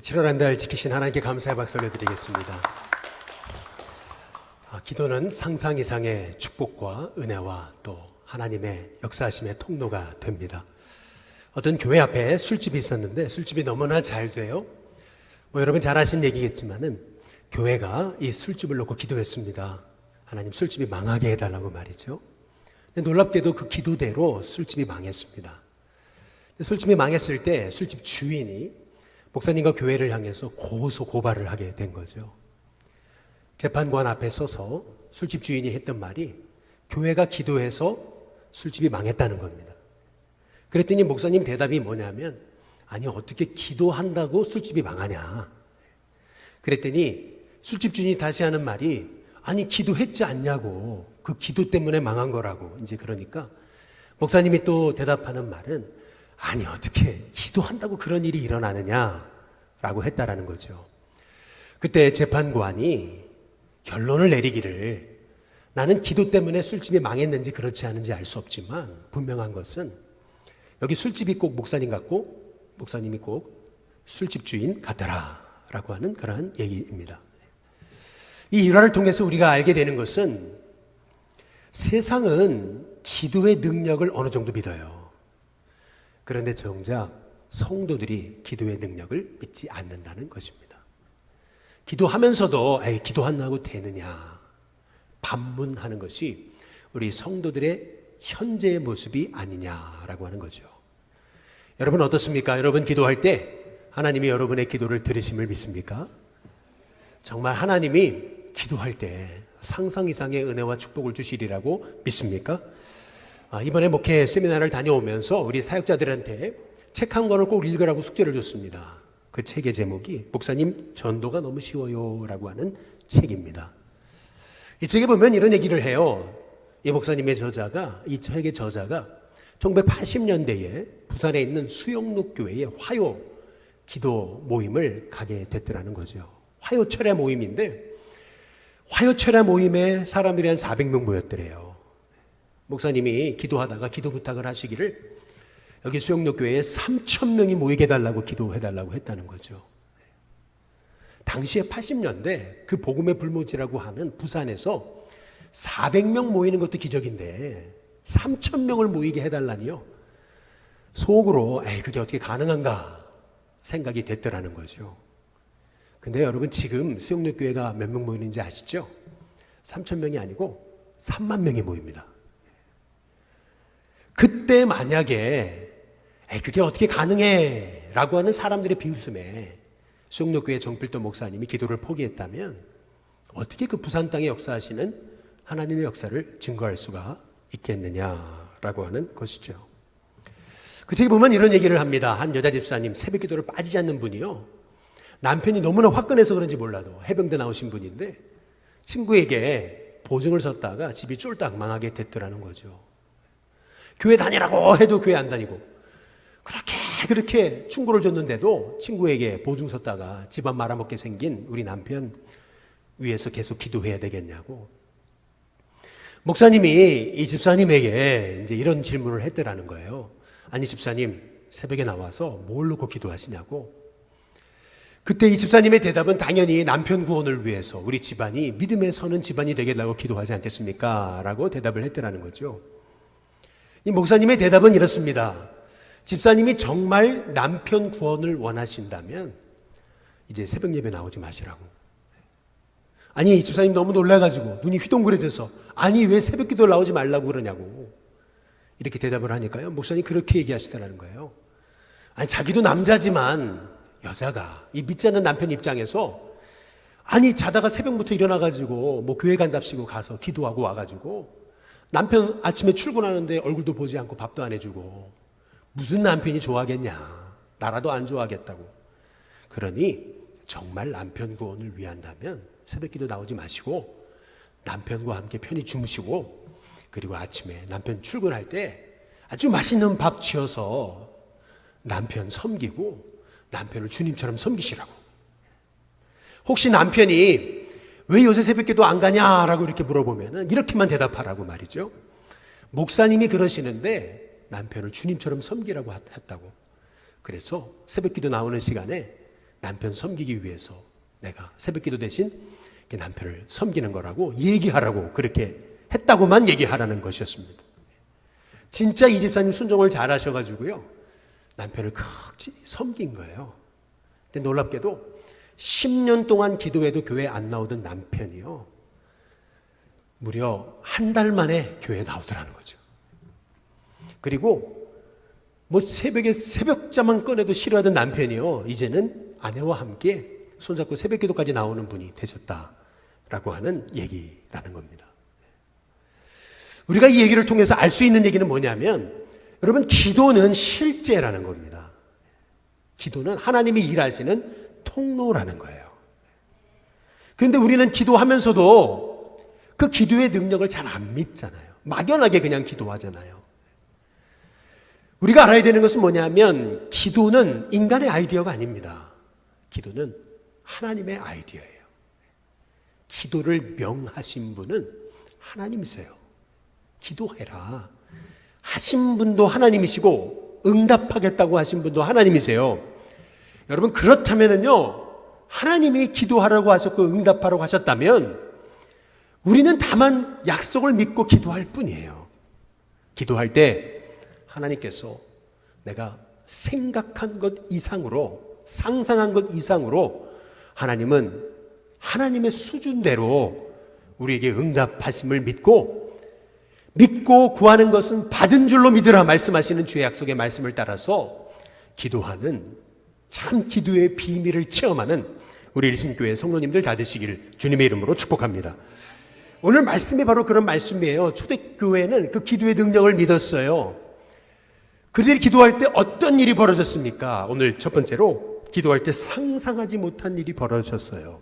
7월 한 달 지키신 하나님께 감사의 박수 올려드리겠습니다. 아, 기도는 상상 이상의 축복과 은혜와 또 하나님의 역사하심의 통로가 됩니다. 어떤 교회 앞에 술집이 있었는데 술집이 너무나 잘 돼요. 뭐 여러분 잘 아신 얘기겠지만은 교회가 이 술집을 놓고 기도했습니다. 하나님 술집이 망하게 해달라고 말이죠. 놀랍게도 그 기도대로 술집이 망했습니다. 술집이 망했을 때 술집 주인이 목사님과 교회를 향해서 고소 고발을 하게 된 거죠. 재판관 앞에 서서 술집 주인이 했던 말이 교회가 기도해서 술집이 망했다는 겁니다. 그랬더니 목사님 대답이 뭐냐면 아니 어떻게 기도한다고 술집이 망하냐. 그랬더니 술집 주인이 다시 하는 말이 아니 기도했지 않냐고 그 기도 때문에 망한 거라고 이제 그러니까 목사님이 또 대답하는 말은 아니 어떻게 기도한다고 그런 일이 일어나느냐라고 했다라는 거죠. 그때 재판관이 결론을 내리기를 나는 기도 때문에 술집이 망했는지 그렇지 않은지 알 수 없지만 분명한 것은 여기 술집이 꼭 목사님 같고 목사님이 꼭 술집 주인 같더라라고 하는 그러한 얘기입니다. 이 일화를 통해서 우리가 알게 되는 것은 세상은 기도의 능력을 어느 정도 믿어요. 그런데 정작 성도들이 기도의 능력을 믿지 않는다는 것입니다. 기도하면서도 에이, 기도한다고 되느냐 반문하는 것이 우리 성도들의 현재의 모습이 아니냐라고 하는 거죠. 여러분 어떻습니까? 여러분 기도할 때 하나님이 여러분의 기도를 들으심을 믿습니까? 정말 하나님이 기도할 때 상상 이상의 은혜와 축복을 주시리라고 믿습니까? 아, 이번에 목회 세미나를 다녀오면서 우리 사역자들한테 책 한 권을 꼭 읽으라고 숙제를 줬습니다. 그 책의 제목이 목사님 전도가 너무 쉬워요라고 하는 책입니다. 이 책에 보면 이런 얘기를 해요. 이 목사님의 저자가 이 책의 저자가 1980년대에 부산에 있는 수영록 교회의 화요 기도 모임을 가게 됐더라는 거죠. 화요 철야 모임인데 화요 철야 모임에 사람들이 한 400명 모였더래요. 목사님이 기도하다가 기도 부탁을 하시기를 여기 수영록 교회에 3천 명이 모이게 해달라고 기도해 달라고 했다는 거죠. 당시에 80년대 그 복음의 불모지라고 하는 부산에서 400명 모이는 것도 기적인데 3천 명을 모이게 해달라니요. 속으로 에이 그게 어떻게 가능한가 생각이 됐더라는 거죠. 근데 여러분 지금 수영록 교회가 몇 명 모이는지 아시죠? 3천 명이 아니고 3만 명이 모입니다. 그때 만약에 에이, 그게 어떻게 가능해? 라고 하는 사람들의 비웃음에 수영록교회 정필도 목사님이 기도를 포기했다면 어떻게 그 부산 땅에 역사하시는 하나님의 역사를 증거할 수가 있겠느냐라고 하는 것이죠. 그 책에 보면 이런 얘기를 합니다. 한 여자 집사님 새벽 기도를 빠지지 않는 분이요. 남편이 너무나 화끈해서 그런지 몰라도 해병대 나오신 분인데 친구에게 보증을 섰다가 집이 쫄딱 망하게 됐더라는 거죠. 교회 다니라고 해도 교회 안 다니고 그렇게 그렇게 충고를 줬는데도 친구에게 보증 섰다가 집안 말아먹게 생긴 우리 남편 위해서 계속 기도해야 되겠냐고 목사님이 이 집사님에게 이제 이런 질문을 했더라는 거예요. 아니 집사님 새벽에 나와서 뭘 놓고 기도하시냐고 그때 이 집사님의 대답은 당연히 남편 구원을 위해서 우리 집안이 믿음에 서는 집안이 되겠다고 기도하지 않겠습니까? 라고 대답을 했더라는 거죠. 이 목사님의 대답은 이렇습니다. 집사님이 정말 남편 구원을 원하신다면 이제 새벽 예배 나오지 마시라고. 아니, 집사님 너무 놀라가지고 눈이 휘동그레져서 아니, 왜 새벽 기도 나오지 말라고 그러냐고. 이렇게 대답을 하니까요. 목사님 그렇게 얘기하시더라는 거예요. 아니, 자기도 남자지만 여자가 이 믿지 않는 남편 입장에서 아니, 자다가 새벽부터 일어나가지고 뭐 교회 간답시고 가서 기도하고 와가지고 남편 아침에 출근하는데 얼굴도 보지 않고 밥도 안 해주고 무슨 남편이 좋아하겠냐. 나라도 안 좋아하겠다고. 그러니 정말 남편 구원을 위한다면 새벽 기도 나오지 마시고 남편과 함께 편히 주무시고 그리고 아침에 남편 출근할 때 아주 맛있는 밥 지어서 남편 섬기고 남편을 주님처럼 섬기시라고. 혹시 남편이 왜 요새 새벽 기도 안 가냐라고 이렇게 물어보면은 이렇게만 대답하라고 말이죠. 목사님이 그러시는데 남편을 주님처럼 섬기라고 했다고. 그래서 새벽 기도 나오는 시간에 남편 섬기기 위해서 내가 새벽기도 대신 남편을 섬기는 거라고 얘기하라고 그렇게 했다고만 얘기하라는 것이었습니다. 진짜 이 집사님 순종을 잘 하셔가지고요. 남편을 극지 섬긴 거예요. 근데 놀랍게도 10년 동안 기도해도 교회 안 나오던 남편이요. 무려 한 달 만에 교회에 나오더라는 거죠. 그리고 뭐 새벽에 새벽자만 꺼내도 싫어하던 남편이요. 이제는 아내와 함께 손잡고 새벽 기도까지 나오는 분이 되셨다라고 하는 얘기라는 겁니다. 우리가 이 얘기를 통해서 알 수 있는 얘기는 뭐냐면 여러분 기도는 실제라는 겁니다. 기도는 하나님이 일하시는 통로라는 거예요. 그런데 우리는 기도하면서도 그 기도의 능력을 잘 안 믿잖아요. 막연하게 그냥 기도하잖아요. 우리가 알아야 되는 것은 뭐냐면 기도는 인간의 아이디어가 아닙니다. 기도는 하나님의 아이디어예요. 기도를 명하신 분은 하나님이세요. 기도해라. 하신 분도 하나님이시고 응답하겠다고 하신 분도 하나님이세요. 여러분 그렇다면은요. 하나님이 기도하라고 하셨고 응답하라고 하셨다면 우리는 다만 약속을 믿고 기도할 뿐이에요. 기도할 때 하나님께서 내가 생각한 것 이상으로 상상한 것 이상으로 하나님은 하나님의 수준대로 우리에게 응답하심을 믿고 믿고 구하는 것은 받은 줄로 믿으라 말씀하시는 주의 약속의 말씀을 따라서 기도하는 참 기도의 비밀을 체험하는 우리 일신교회 성도님들 다 되시기를 주님의 이름으로 축복합니다. 오늘 말씀이 바로 그런 말씀이에요. 초대교회는 그 기도의 능력을 믿었어요. 그들이 기도할 때 어떤 일이 벌어졌습니까? 오늘 첫 번째로 기도할 때 상상하지 못한 일이 벌어졌어요.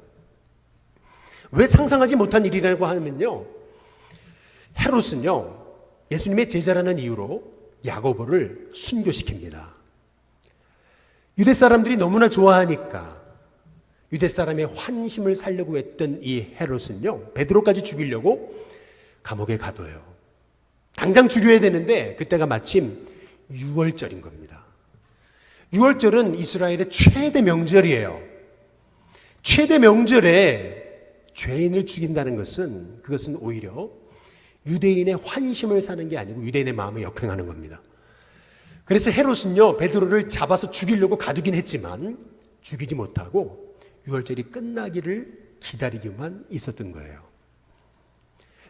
왜 상상하지 못한 일이라고 하면요. 헤롯은요. 예수님의 제자라는 이유로 야고보를 순교시킵니다. 유대 사람들이 너무나 좋아하니까 유대 사람의 환심을 살려고 했던 이 헤롯은요. 베드로까지 죽이려고 감옥에 가둬요. 당장 죽여야 되는데 그때가 마침 6월절인 겁니다. 6월절은 이스라엘의 최대 명절이에요. 최대 명절에 죄인을 죽인다는 것은 그것은 오히려 유대인의 환심을 사는 게 아니고 유대인의 마음을 역행하는 겁니다. 그래서 헤롯은요 베드로를 잡아서 죽이려고 가두긴 했지만 죽이지 못하고 6월절이 끝나기를 기다리기만 있었던 거예요.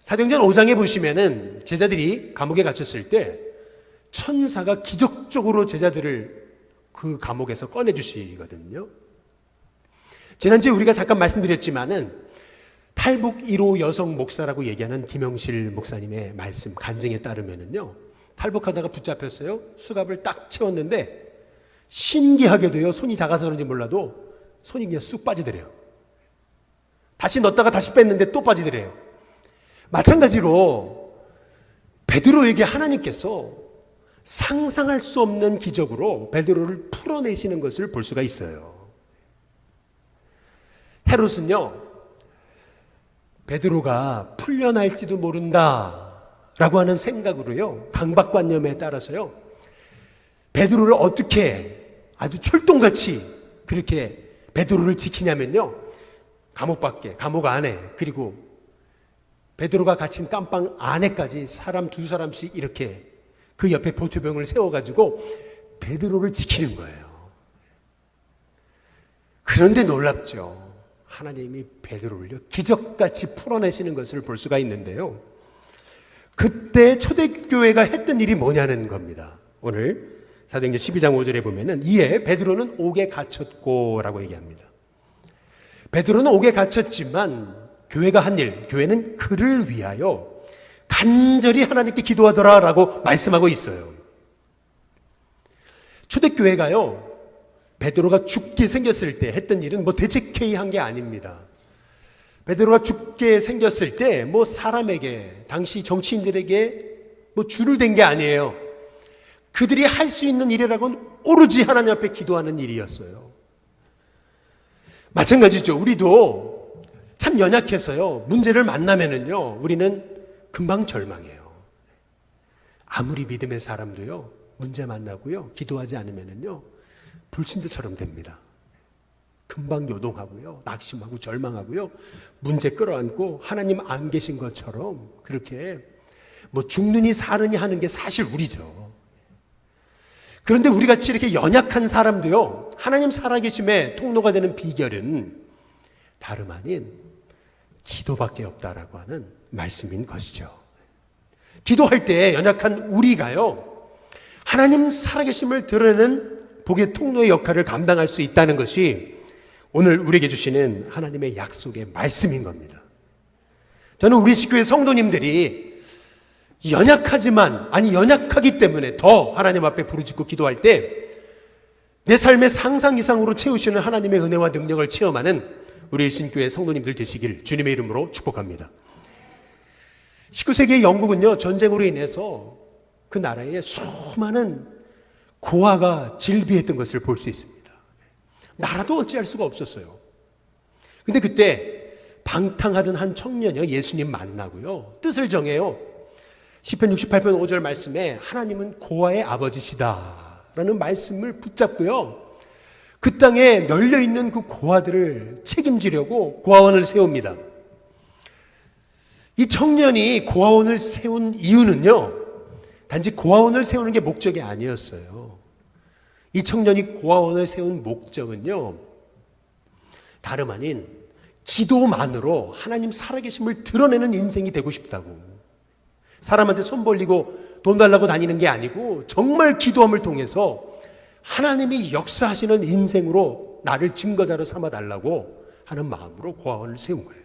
사도행전 5장에 보시면은 제자들이 감옥에 갇혔을 때 천사가 기적적으로 제자들을 그 감옥에서 꺼내 주시거든요. 지난주에 우리가 잠깐 말씀드렸지만은 탈북 1호 여성 목사라고 얘기하는 김영실 목사님의 말씀 간증에 따르면은요. 탈북하다가 붙잡혔어요. 수갑을 딱 채웠는데 신기하게도요. 손이 작아서 그런지 몰라도 손이 그냥 쑥 빠지더래요. 다시 넣었다가 다시 뺐는데 또 빠지더래요. 마찬가지로 베드로에게 하나님께서 상상할 수 없는 기적으로 베드로를 풀어내시는 것을 볼 수가 있어요. 헤롯은요, 베드로가 풀려날지도 모른다 라고 하는 생각으로요, 강박관념에 따라서요, 베드로를 어떻게 아주 철동같이 그렇게 베드로를 지키냐면요, 감옥 밖에, 감옥 안에, 그리고 베드로가 갇힌 깜빵 안에까지 사람 두 사람씩 이렇게 그 옆에 보초병을 세워가지고 베드로를 지키는 거예요. 그런데 놀랍죠. 하나님이 베드로를 기적같이 풀어내시는 것을 볼 수가 있는데요. 그때 초대교회가 했던 일이 뭐냐는 겁니다. 오늘 사도행전 12장 5절에 보면은 이에 베드로는 옥에 갇혔고라고 얘기합니다. 베드로는 옥에 갇혔지만 교회가 한 일, 교회는 그를 위하여 간절히 하나님께 기도하더라라고 말씀하고 있어요. 초대교회가요, 베드로가 죽게 생겼을 때 했던 일은 뭐 대책회의 한 게 아닙니다. 베드로가 죽게 생겼을 때 뭐 사람에게, 당시 정치인들에게 뭐 줄을 댄 게 아니에요. 그들이 할 수 있는 일이라고는 오로지 하나님 앞에 기도하는 일이었어요. 마찬가지죠. 우리도 참 연약해서요. 문제를 만나면은요. 우리는 금방 절망해요. 아무리 믿음의 사람도요, 문제 만나고요, 기도하지 않으면요, 불신자처럼 됩니다. 금방 요동하고요. 낙심하고 절망하고요. 문제 끌어안고 하나님 안 계신 것처럼 그렇게 뭐 죽느니 사느니 하는 게 사실 우리죠. 그런데 우리 같이 이렇게 연약한 사람도요. 하나님 살아계심의 통로가 되는 비결은 다름 아닌 기도밖에 없다라고 하는 말씀인 것이죠. 기도할 때 연약한 우리가요. 하나님 살아계심을 드러내는 복의 통로의 역할을 감당할 수 있다는 것이 오늘 우리에게 주시는 하나님의 약속의 말씀인 겁니다. 저는 우리 식교의 성도님들이 연약하지만, 아니, 연약하기 때문에 더 하나님 앞에 부르짖고 기도할 때 내 삶의 상상 이상으로 채우시는 하나님의 은혜와 능력을 체험하는 우리 일신교회 성도님들 되시길 주님의 이름으로 축복합니다. 19세기의 영국은요, 전쟁으로 인해서 그 나라에 수많은 고아가 질비했던 것을 볼 수 있습니다. 나라도 어찌할 수가 없었어요. 근데 그때 방탕하던 한 청년이요, 예수님 만나고요, 뜻을 정해요. 10편 68편 5절 말씀에 하나님은 고아의 아버지시다. 라는 말씀을 붙잡고요. 그 땅에 널려 있는 그 고아들을 책임지려고 고아원을 세웁니다. 이 청년이 고아원을 세운 이유는요, 단지 고아원을 세우는 게 목적이 아니었어요. 이 청년이 고아원을 세운 목적은요, 다름 아닌 기도만으로 하나님 살아계심을 드러내는 인생이 되고 싶다고. 사람한테 손 벌리고 돈 달라고 다니는 게 아니고 정말 기도함을 통해서 하나님이 역사하시는 인생으로 나를 증거자로 삼아 달라고 하는 마음으로 고아원을 세운 거예요.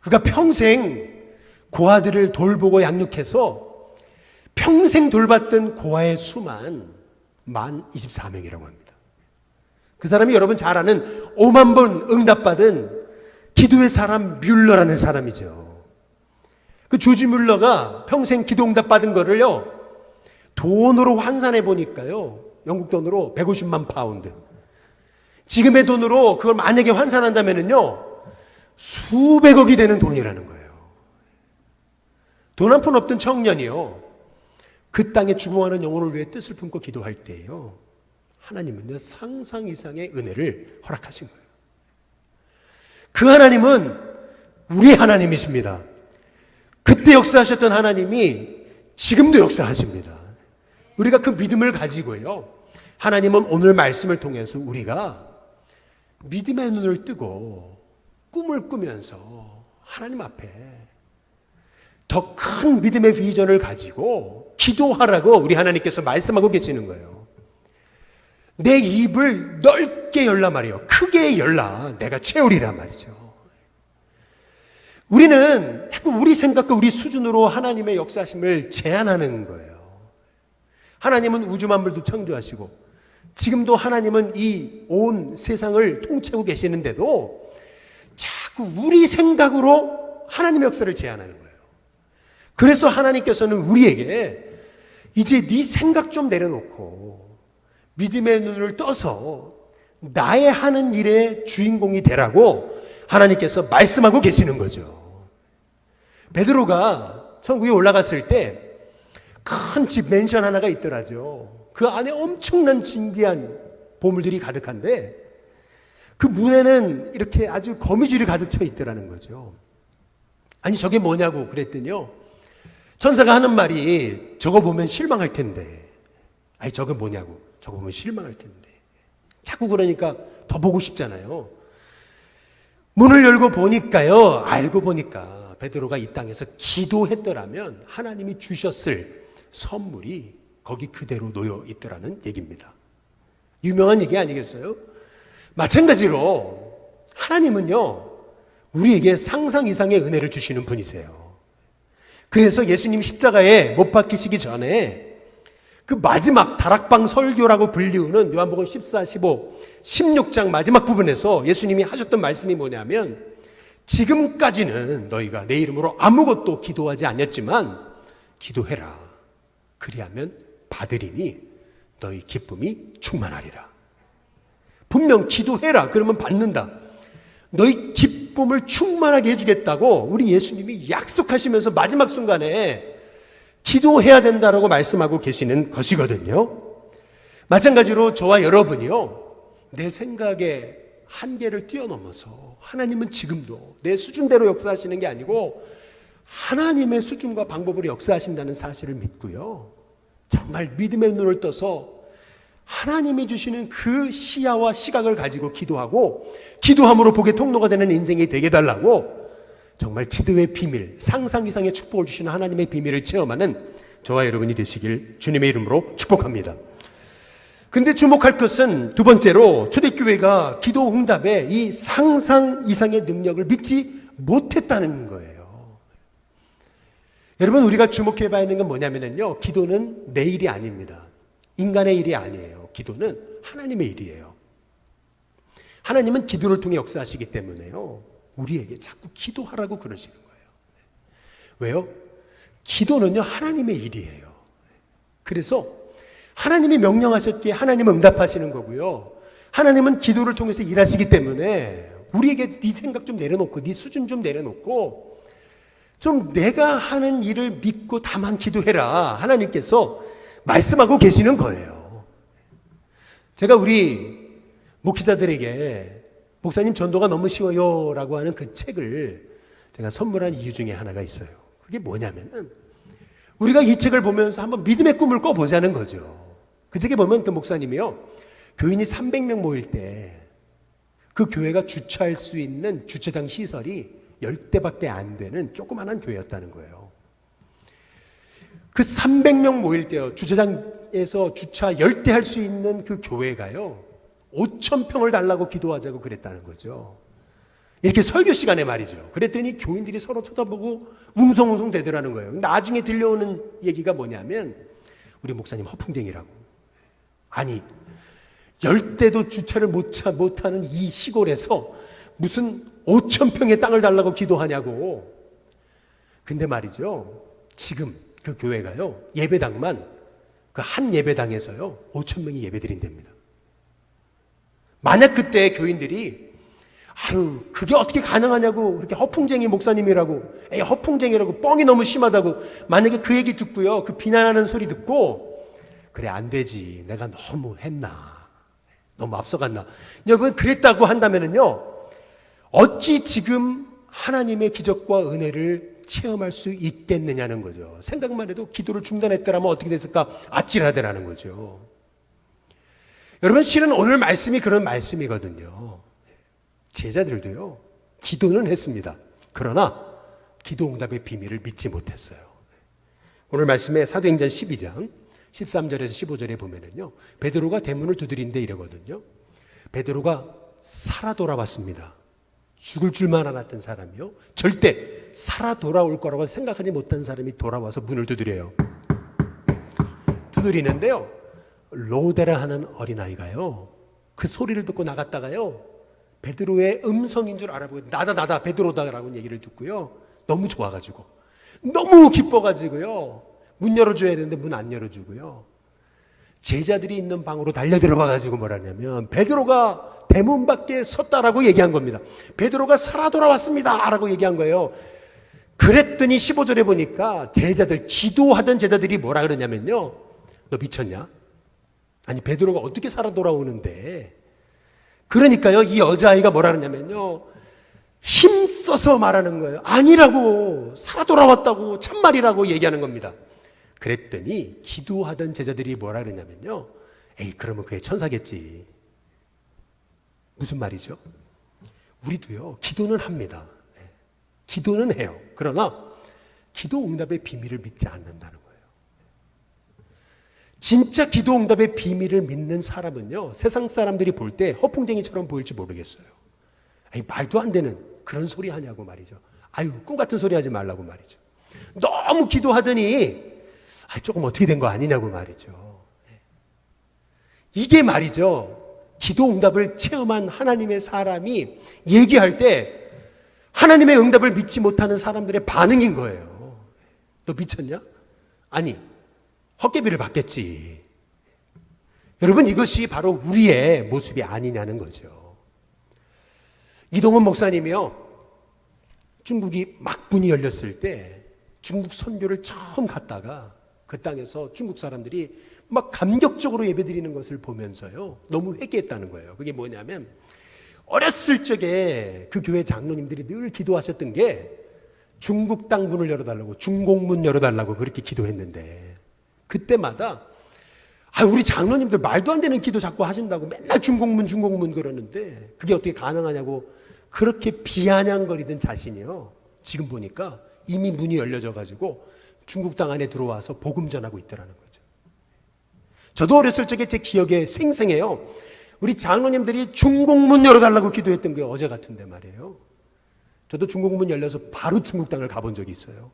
그가 평생 고아들을 돌보고 양육해서 평생 돌봤던 고아의 수만 만 24명이라고 합니다. 그 사람이 여러분 잘 아는 5만 번 응답받은 기도의 사람 뮬러라는 사람이죠. 그 조지 뮬러가 평생 기도 응답 받은 거를요, 돈으로 환산해 보니까요, 영국 돈으로 150만 파운드. 지금의 돈으로 그걸 만약에 환산한다면요, 수백억이 되는 돈이라는 거예요. 돈 한 푼 없던 청년이요, 그 땅에 죽어가는 영혼을 위해 뜻을 품고 기도할 때요, 하나님은요, 상상 이상의 은혜를 허락하신 거예요. 그 하나님은 우리 하나님이십니다. 그때 역사하셨던 하나님이 지금도 역사하십니다. 우리가 그 믿음을 가지고요. 하나님은 오늘 말씀을 통해서 우리가 믿음의 눈을 뜨고 꿈을 꾸면서 하나님 앞에 더 큰 믿음의 비전을 가지고 기도하라고 우리 하나님께서 말씀하고 계시는 거예요. 내 입을 넓게 열라 말이요. 크게 열라. 내가 채우리라 말이죠. 우리는 자꾸 우리 생각과 우리 수준으로 하나님의 역사심을 제한하는 거예요. 하나님은 우주 만물도 창조하시고 지금도 하나님은 이 온 세상을 통째고 계시는데도 자꾸 우리 생각으로 하나님의 역사를 제한하는 거예요. 그래서 하나님께서는 우리에게 이제 네 생각 좀 내려놓고 믿음의 눈을 떠서 나의 하는 일의 주인공이 되라고 하나님께서 말씀하고 계시는 거죠. 베드로가 천국에 올라갔을 때 큰 집 맨션 하나가 있더라죠. 그 안에 엄청난 신기한 보물들이 가득한데 그 문에는 이렇게 아주 거미줄이 가득 쳐 있더라는 거죠. 아니 저게 뭐냐고 그랬더니요. 천사가 하는 말이 저거 보면 실망할 텐데. 아니 저거 뭐냐고. 저거 보면 실망할 텐데. 자꾸 그러니까 더 보고 싶잖아요. 문을 열고 보니까요. 알고 보니까 베드로가 이 땅에서 기도했더라면 하나님이 주셨을 선물이 거기 그대로 놓여 있더라는 얘기입니다. 유명한 얘기 아니겠어요? 마찬가지로 하나님은요, 우리에게 상상 이상의 은혜를 주시는 분이세요. 그래서 예수님 십자가에 못 박히시기 전에 그 마지막 다락방 설교라고 불리우는 요한복음 14, 15, 16장 마지막 부분에서 예수님이 하셨던 말씀이 뭐냐면 지금까지는 너희가 내 이름으로 아무것도 기도하지 않았지만 기도해라. 그리하면 받으리니 너희 기쁨이 충만하리라. 분명 기도해라. 그러면 받는다. 너희 기쁨을 충만하게 해주겠다고 우리 예수님이 약속하시면서 마지막 순간에 기도해야 된다라고 말씀하고 계시는 것이거든요. 마찬가지로 저와 여러분이요. 내 생각의 한계를 뛰어넘어서 하나님은 지금도 내 수준대로 역사하시는 게 아니고 하나님의 수준과 방법으로 역사하신다는 사실을 믿고요. 정말 믿음의 눈을 떠서 하나님이 주시는 그 시야와 시각을 가지고 기도하고 기도함으로 복의 통로가 되는 인생이 되게 달라고 정말 기도의 비밀, 상상 이상의 축복을 주시는 하나님의 비밀을 체험하는 저와 여러분이 되시길 주님의 이름으로 축복합니다. 근데 주목할 것은 두 번째로 초대교회가 기도 응답에 이 상상 이상의 능력을 믿지 못했다는 거예요. 여러분 우리가 주목해 봐야 하는 건 뭐냐면요. 기도는 내 일이 아닙니다. 인간의 일이 아니에요. 기도는 하나님의 일이에요. 하나님은 기도를 통해 역사하시기 때문에요. 우리에게 자꾸 기도하라고 그러시는 거예요. 왜요? 기도는요, 하나님의 일이에요. 그래서 하나님이 명령하셨기에 하나님은 응답하시는 거고요. 하나님은 기도를 통해서 일하시기 때문에 우리에게 네 생각 좀 내려놓고 네 수준 좀 내려놓고 좀 내가 하는 일을 믿고 다만 기도해라. 하나님께서 말씀하고 계시는 거예요. 제가 우리 목회자들에게 목사님 전도가 너무 쉬워요 라고 하는 그 책을 제가 선물한 이유 중에 하나가 있어요. 그게 뭐냐면은 우리가 이 책을 보면서 한번 믿음의 꿈을 꿔보자는 거죠. 그 책에 보면 그 목사님이요. 교인이 300명 모일 때 그 교회가 주차할 수 있는 주차장 시설이 10대밖에 안 되는 조그만한 교회였다는 거예요. 그 300명 모일 때요. 주차장에서 주차 10대 할 수 있는 그 교회가요. 5천 평을 달라고 기도하자고 그랬다는 거죠. 이렇게 설교 시간에 말이죠. 그랬더니 교인들이 서로 쳐다보고 웅성웅성 대더라는 거예요. 나중에 들려오는 얘기가 뭐냐면 우리 목사님 허풍쟁이라고. 아니 열대도 주차를 못 차, 못하는 이 시골에서 무슨 5천 평의 땅을 달라고 기도하냐고. 근데 말이죠. 지금 그 교회가요. 예배당만 그 한 예배당에서요. 5천 명이 예배 드린답니다. 만약 그때 교인들이 아유 그게 어떻게 가능하냐고 그렇게 허풍쟁이 목사님이라고 에이 허풍쟁이라고 뻥이 너무 심하다고 만약에 그 얘기 듣고요 그 비난하는 소리 듣고 그래 안 되지 내가 너무 했나 너무 앞서갔나 여러분 그랬다고 한다면은요 어찌 지금 하나님의 기적과 은혜를 체험할 수 있겠느냐는 거죠 생각만 해도 기도를 중단했더라면 어떻게 됐을까 아찔하더라는 거죠 여러분 실은 오늘 말씀이 그런 말씀이거든요. 제자들도요. 기도는 했습니다. 그러나 기도 응답의 비밀을 믿지 못했어요. 오늘 말씀에 사도행전 12장 13절에서 15절에 보면은요. 베드로가 대문을 두드린데 이러거든요. 베드로가 살아 돌아왔습니다. 죽을 줄만 알았던 사람이요. 절대 살아 돌아올 거라고 생각하지 못한 사람이 돌아와서 문을 두드려요. 두드리는데요. 로데라 하는 어린아이가요. 그 소리를 듣고 나갔다가요. 베드로의 음성인 줄 알아보고 나다 나다 베드로다라고 얘기를 듣고요. 너무 좋아가지고 너무 기뻐가지고요. 문 열어줘야 되는데 문 안 열어주고요. 제자들이 있는 방으로 달려 들어가 가지고 뭐라냐면 베드로가 대문 밖에 섰다라고 얘기한 겁니다. 베드로가 살아 돌아왔습니다라고 얘기한 거예요. 그랬더니 15절에 보니까 제자들 기도하던 제자들이 뭐라 그러냐면요. 너 미쳤냐? 아니 베드로가 어떻게 살아 돌아오는데 그러니까요 이 여자아이가 뭐라 그러냐면요 힘써서 말하는 거예요 아니라고 살아 돌아왔다고 참말이라고 얘기하는 겁니다 그랬더니 기도하던 제자들이 뭐라 그러냐면요 에이 그러면 그게 천사겠지 무슨 말이죠 우리도요 기도는 합니다 네. 기도는 해요 그러나 기도 응답의 비밀을 믿지 않는다는 거예요 진짜 기도 응답의 비밀을 믿는 사람은요, 세상 사람들이 볼 때 허풍쟁이처럼 보일지 모르겠어요. 아니, 말도 안 되는 그런 소리 하냐고 말이죠. 아유, 꿈 같은 소리 하지 말라고 말이죠. 너무 기도하더니, 아, 조금 어떻게 된 거 아니냐고 말이죠. 이게 말이죠. 기도 응답을 체험한 하나님의 사람이 얘기할 때 하나님의 응답을 믿지 못하는 사람들의 반응인 거예요. 너 미쳤냐? 아니, 헛개비를 받겠지. 여러분 이것이 바로 우리의 모습이 아니냐는 거죠. 이동원 목사님이요. 중국이 막 문이 열렸을 때 중국 선교를 처음 갔다가 그 땅에서 중국 사람들이 막 감격적으로 예배드리는 것을 보면서요. 너무 회개했다는 거예요. 그게 뭐냐면 어렸을 적에 그 교회 장로님들이 늘 기도하셨던 게 중국 땅 문을 열어달라고 중공문 열어달라고 그렇게 기도했는데 그때마다 아 우리 장로님들 말도 안 되는 기도 자꾸 하신다고 맨날 중공문 중공문 그러는데 그게 어떻게 가능하냐고 그렇게 비아냥거리던 자신이요 지금 보니까 이미 문이 열려져 가지고 중국 땅 안에 들어와서 복음 전하고 있더라는 거죠. 저도 어렸을 적에 제 기억에 생생해요. 우리 장로님들이 중공문 열어달라고 기도했던 게 어제 같은데 말이에요. 저도 중공문 열려서 바로 중국 땅을 가본 적이 있어요.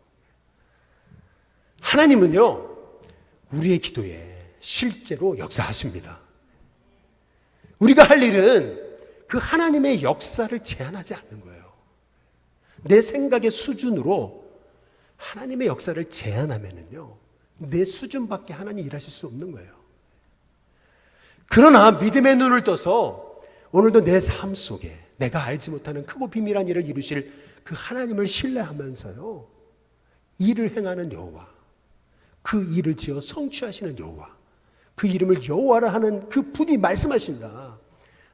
하나님은요, 우리의 기도에 실제로 역사하십니다. 우리가 할 일은 그 하나님의 역사를 제한하지 않는 거예요. 내 생각의 수준으로 하나님의 역사를 제한하면은요, 내 수준밖에 하나님 일하실 수 없는 거예요. 그러나 믿음의 눈을 떠서 오늘도 내 삶 속에 내가 알지 못하는 크고 비밀한 일을 이루실 그 하나님을 신뢰하면서요. 일을 행하는 여호와, 그 일을 지어 성취하시는 여호와, 그 이름을 여호와라 하는 그 분이 말씀하신다.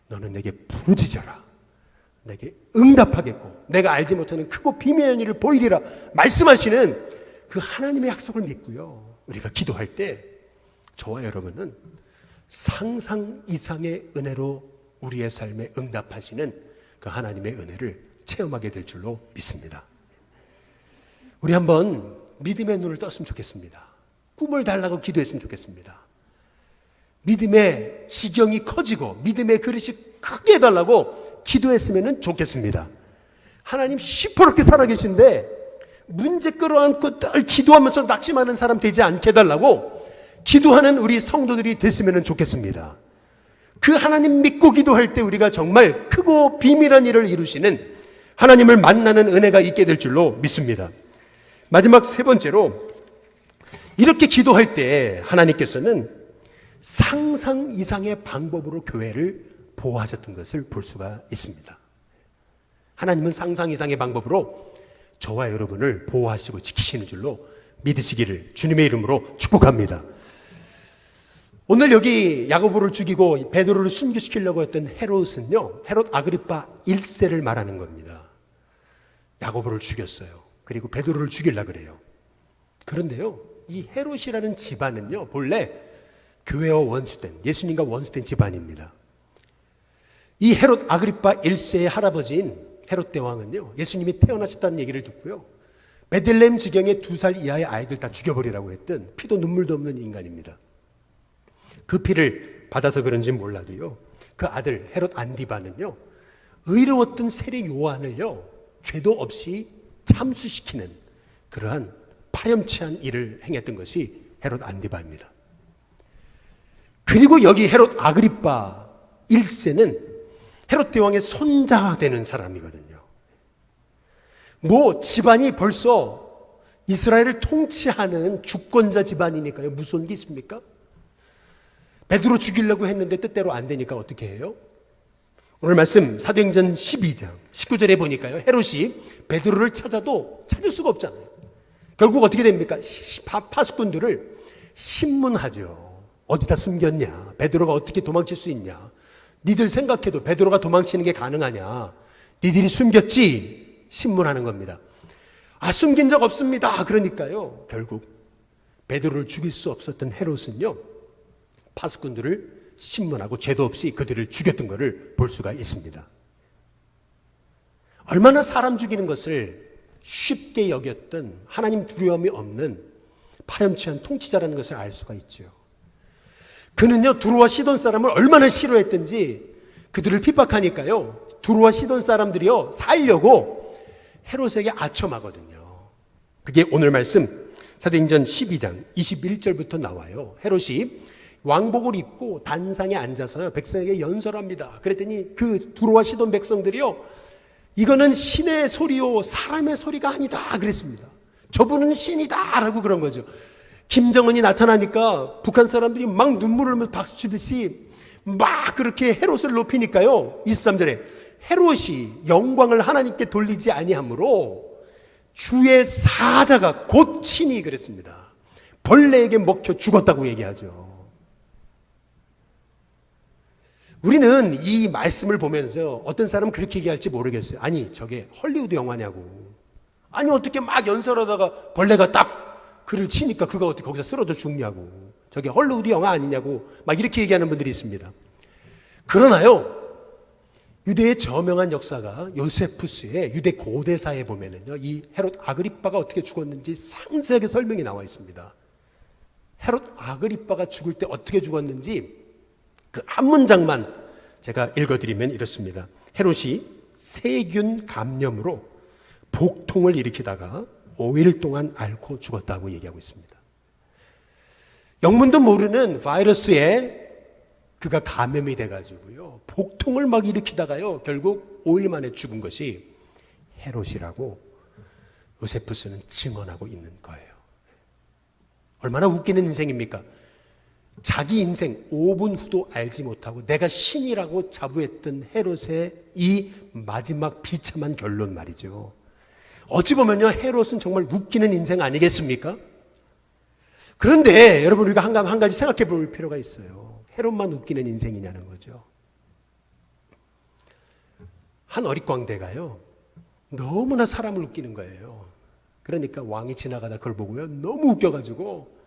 너는 내게 부르짖어라. 내게 응답하겠고 내가 알지 못하는 크고 비밀한 일을 보이리라 말씀하시는 그 하나님의 약속을 믿고요. 우리가 기도할 때 저와 여러분은 상상 이상의 은혜로 우리의 삶에 응답하시는 그 하나님의 은혜를 체험하게 될 줄로 믿습니다. 우리 한번 믿음의 눈을 떴으면 좋겠습니다. 꿈을 달라고 기도했으면 좋겠습니다. 믿음의 지경이 커지고 믿음의 그릇이 크게 해달라고 기도했으면 좋겠습니다. 하나님 시퍼렇게 살아계신데 문제 끌어안고 늘 기도하면서 낙심하는 사람 되지 않게 해달라고 기도하는 우리 성도들이 됐으면 좋겠습니다. 그 하나님 믿고 기도할 때 우리가 정말 크고 비밀한 일을 이루시는 하나님을 만나는 은혜가 있게 될 줄로 믿습니다. 마지막 세 번째로 이렇게 기도할 때 하나님께서는 상상 이상의 방법으로 교회를 보호하셨던 것을 볼 수가 있습니다. 하나님은 상상 이상의 방법으로 저와 여러분을 보호하시고 지키시는 줄로 믿으시기를 주님의 이름으로 축복합니다. 오늘 여기 야고보를 죽이고 베드로를 순교시키려고 했던 헤롯은요. 헤롯 아그리파 1세를 말하는 겁니다. 야고보를 죽였어요. 그리고 베드로를 죽이려 그래요. 그런데요. 이 헤롯이라는 집안은요. 본래 교회와 원수된 예수님과 원수된 집안입니다. 이 헤롯 아그리파 1세의 할아버지인 헤롯 대왕은요. 예수님이 태어나셨다는 얘기를 듣고요. 베들레헴 지경의 두 살 이하의 아이들 다 죽여버리라고 했던 피도 눈물도 없는 인간입니다. 그 피를 받아서 그런지 몰라도요. 그 아들 헤롯 안디바는요. 의로웠던 세례 요한을요. 죄도 없이 참수시키는 그러한 파렴치한 일을 행했던 것이 헤롯 안디바입니다. 그리고 여기 헤롯 아그리파 1세는 헤롯 대왕의 손자가 되는 사람이거든요. 뭐 집안이 벌써 이스라엘을 통치하는 주권자 집안이니까요. 무서운 게 있습니까? 베드로 죽이려고 했는데 뜻대로 안 되니까 어떻게 해요? 오늘 말씀 사도행전 12장 19절에 보니까요. 헤롯이 베드로를 찾아도 찾을 수가 없잖아요. 결국 어떻게 됩니까? 파수꾼들을 신문하죠. 어디다 숨겼냐? 베드로가 어떻게 도망칠 수 있냐? 니들 생각해도 베드로가 도망치는 게 가능하냐? 니들이 숨겼지? 신문하는 겁니다. 아, 숨긴 적 없습니다. 그러니까요. 결국 베드로를 죽일 수 없었던 헤롯은요. 파수꾼들을 신문하고 죄도 없이 그들을 죽였던 것을 볼 수가 있습니다. 얼마나 사람 죽이는 것을 쉽게 여겼던 하나님 두려움이 없는 파렴치한 통치자라는 것을 알 수가 있죠. 그는요, 두루와 시돈 사람을 얼마나 싫어했던지 그들을 핍박하니까요, 두루와 시돈 사람들이요, 살려고 헤롯에게 아첨하거든요. 그게 오늘 말씀 사도행전 12장 21절부터 나와요. 헤롯이 왕복을 입고 단상에 앉아서 백성에게 연설합니다. 그랬더니 그 두루와 시돈 백성들이요, 이거는 신의 소리요, 사람의 소리가 아니다. 그랬습니다. 저분은 신이다 라고 그런 거죠. 김정은이 나타나니까 북한 사람들이 막 눈물을 흘리면서 박수 치듯이 막 그렇게 헤롯을 높이니까요. 23절에 헤롯이 영광을 하나님께 돌리지 아니하므로 주의 사자가 곧 친히 그랬습니다. 벌레에게 먹혀 죽었다고 얘기하죠. 우리는 이 말씀을 보면서 어떤 사람은 그렇게 얘기할지 모르겠어요. 아니, 저게 헐리우드 영화냐고. 아니, 어떻게 막 연설하다가 벌레가 딱 그를 치니까 그가 어떻게 거기서 쓰러져 죽냐고. 저게 헐리우드 영화 아니냐고. 막 이렇게 얘기하는 분들이 있습니다. 그러나요, 유대의 저명한 역사가 요세푸스의 유대 고대사에 보면은요, 이 헤롯 아그리빠가 어떻게 죽었는지 상세하게 설명이 나와 있습니다. 헤롯 아그리빠가 죽을 때 어떻게 죽었는지 그 한 문장만 제가 읽어드리면 이렇습니다. 헤롯이 세균 감염으로 복통을 일으키다가 5일 동안 앓고 죽었다고 얘기하고 있습니다. 영문도 모르는 바이러스에 그가 감염이 돼가지고요. 복통을 막 일으키다가요. 결국 5일 만에 죽은 것이 헤롯이라고 요세푸스는 증언하고 있는 거예요. 얼마나 웃기는 인생입니까? 자기 인생 5분 후도 알지 못하고 내가 신이라고 자부했던 헤롯의 이 마지막 비참한 결론 말이죠. 어찌 보면요, 헤롯은 정말 웃기는 인생 아니겠습니까? 그런데 여러분 우리가 한, 가지 생각해 볼 필요가 있어요. 헤롯만 웃기는 인생이냐는 거죠. 한 어릿광대가요, 너무나 사람을 웃기는 거예요. 그러니까 왕이 지나가다 그걸 보고요, 너무 웃겨가지고,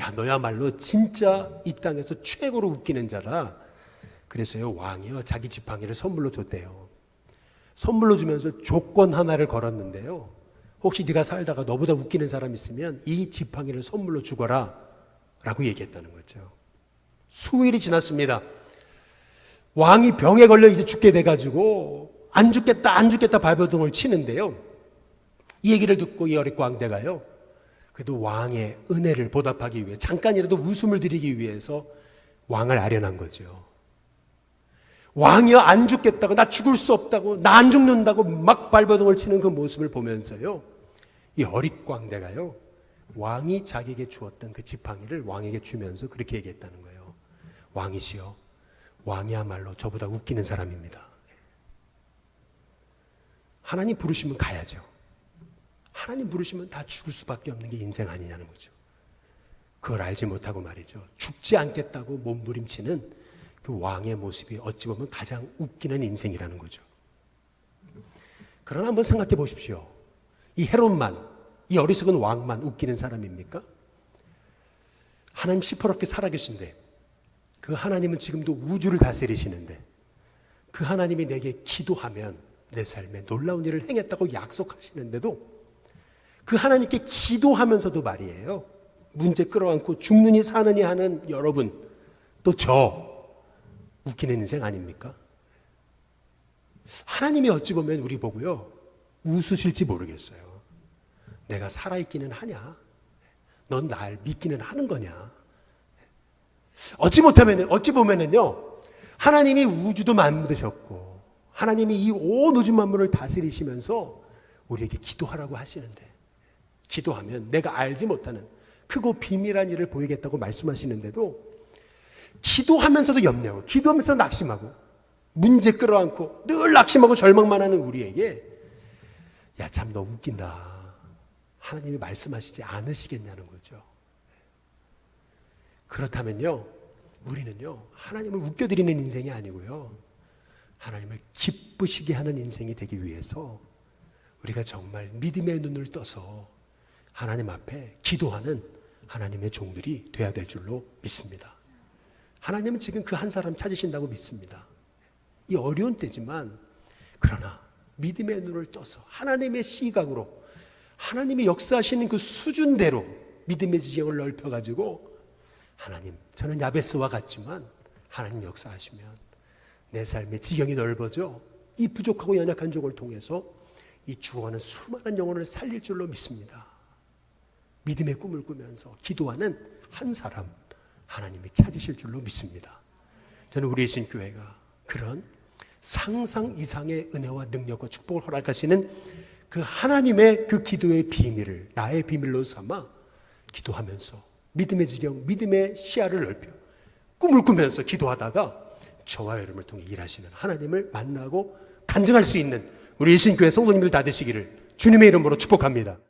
야, 너야말로 진짜 이 땅에서 최고로 웃기는 자다. 그래서요, 왕이요, 자기 지팡이를 선물로 줬대요. 선물로 주면서 조건 하나를 걸었는데요. 혹시 네가 살다가 너보다 웃기는 사람 있으면 이 지팡이를 선물로 주거라. 라고 얘기했다는 거죠. 수일이 지났습니다. 왕이 병에 걸려 이제 죽게 돼가지고 안 죽겠다, 안 죽겠다 발버둥을 치는데요. 이 얘기를 듣고 이 어릿 광대가요. 그래도 왕의 은혜를 보답하기 위해 잠깐이라도 웃음을 드리기 위해서 왕을 아련한 거죠. 왕이여 안 죽겠다고 나 죽을 수 없다고 나 안 죽는다고 막 발버둥을 치는 그 모습을 보면서요. 이 어릿 광대가요. 왕이 자기에게 주었던 그 지팡이를 왕에게 주면서 그렇게 얘기했다는 거예요. 왕이시여 왕이야말로 저보다 웃기는 사람입니다. 하나님 부르시면 가야죠. 하나님 부르시면 다 죽을 수밖에 없는 게 인생 아니냐는 거죠. 그걸 알지 못하고 말이죠. 죽지 않겠다고 몸부림치는 그 왕의 모습이 어찌 보면 가장 웃기는 인생이라는 거죠. 그러나 한번 생각해 보십시오. 이 헤롯만, 이 어리석은 왕만 웃기는 사람입니까? 하나님 시퍼렇게 살아계신데, 그 하나님은 지금도 우주를 다스리시는데, 그 하나님이 내게 기도하면 내 삶에 놀라운 일을 행했다고 약속하시는데도, 그 하나님께 기도하면서도 말이에요. 문제 끌어안고 죽느니 사느니 하는 여러분, 또 저, 웃기는 인생 아닙니까? 하나님이 어찌 보면 우리 보고요. 웃으실지 모르겠어요. 내가 살아있기는 하냐? 넌 날 믿기는 하는 거냐? 어찌 못하면, 어찌 보면은요. 하나님이 우주도 만드셨고, 하나님이 이 온 우주 만물을 다스리시면서 우리에게 기도하라고 하시는데, 기도하면 내가 알지 못하는 크고 비밀한 일을 보이겠다고 말씀하시는데도 기도하면서도 염려하고 기도하면서 낙심하고 문제 끌어안고 늘 낙심하고 절망만 하는 우리에게 야 참 너 웃긴다. 하나님이 말씀하시지 않으시겠냐는 거죠. 그렇다면요. 우리는요. 하나님을 웃겨드리는 인생이 아니고요. 하나님을 기쁘시게 하는 인생이 되기 위해서 우리가 정말 믿음의 눈을 떠서 하나님 앞에 기도하는 하나님의 종들이 돼야 될 줄로 믿습니다. 하나님은 지금 그 한 사람 찾으신다고 믿습니다. 이 어려운 때지만 그러나 믿음의 눈을 떠서 하나님의 시각으로 하나님이 역사하시는 그 수준대로 믿음의 지경을 넓혀 가지고 하나님 저는 야베스와 같지만 하나님 역사하시면 내 삶의 지경이 넓어져 이 부족하고 연약한 종을 통해서 이 죽어가는 수많은 영혼을 살릴 줄로 믿습니다. 믿음의 꿈을 꾸면서 기도하는 한 사람 하나님이 찾으실 줄로 믿습니다. 저는 우리 예신 교회가 그런 상상 이상의 은혜와 능력과 축복을 허락하시는 그 하나님의 그 기도의 비밀을 나의 비밀로 삼아 기도하면서 믿음의 지경, 믿음의 시야를 넓혀 꿈을 꾸면서 기도하다가 저와 여러분을 통해 일하시는 하나님을 만나고 간증할 수 있는 우리 예신 교회 성도님들 다 되시기를 주님의 이름으로 축복합니다.